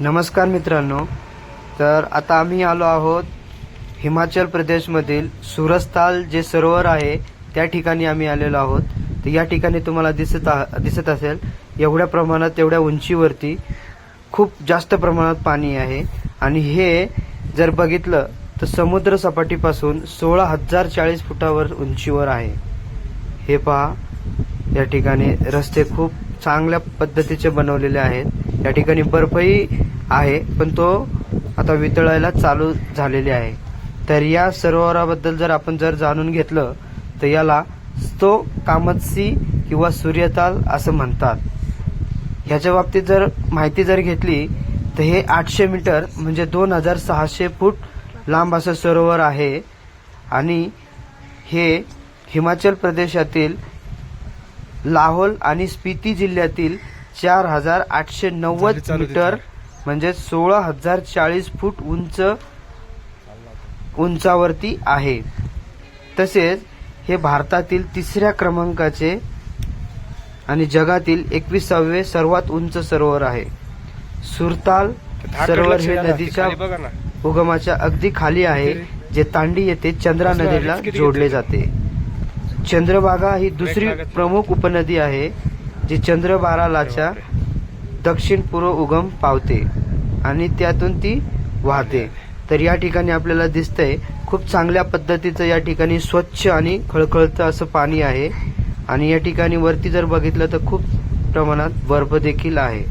नमस्कार मित्रांनो तर आता आम्ही आलो आहोत हिमाचल प्रदेशमधील सुरजताल जे सरोवर आहे त्या ठिकाणी आम्ही आलेलो आहोत. तर या ठिकाणी तुम्हाला दिसत दिसत असेल एवढ्या प्रमाणात एवढ्या उंचीवरती खूप जास्त प्रमाणात पाणी आहे. आणि हे जर बघितलं तर समुद्र सपाटीपासून सोळा हजार चाळीस फुटावर उंचीवर आहे. हे पहा या ठिकाणी रस्ते खूप चांगल्या पद्धतीचे बनवलेले आहेत. या ठिकाणी बर्फही आहे पण तो आता वितळायला चालू झालेले आहे. तर या सरोवराबद्दल जर आपण जर जाणून घेतलं तर याला तो कामतसी किंवा सूर्यताल असं म्हणतात. ह्याच्या बाबतीत जर माहिती जर घेतली तर हे आठशे मीटर म्हणजे दोन हजार सहाशे फूट लांब असं सरोवर आहे. आणि हे हिमाचल प्रदेशातील लाहोल आणि स्पिती जिल्ह्यातील चार हजार आठशे नव्वद मीटर म्हणजे सोळा हजार चाळीस फूट उंच उंचावरती आहे. तसेच हे भारतातील तिसऱ्या क्रमांकाचे आणि जगातील एकविसावे सर्वात उंच सरोवर आहे. सुरताल सरोवर हे नदीच्या उगमाच्या अगदी खाली आहे जे तांडी येथे चंद्रा नदीला जोडले जाते. चंद्रभागा ही दुसरी प्रमुख उपनदी आहे. जी चंद्रबारालाच्या दक्षिण पूर्व उगम पावते आणि त्यातून ती वाहते. तर या ठिकाणी आपल्याला दिसतंय खूप चांगल्या पद्धतीचं या ठिकाणी स्वच्छ आणि खळखळतं असं पाणी आहे. आणि या ठिकाणी वरती जर बघितलं तर खूप प्रमाणात बर्फ देखील आहे.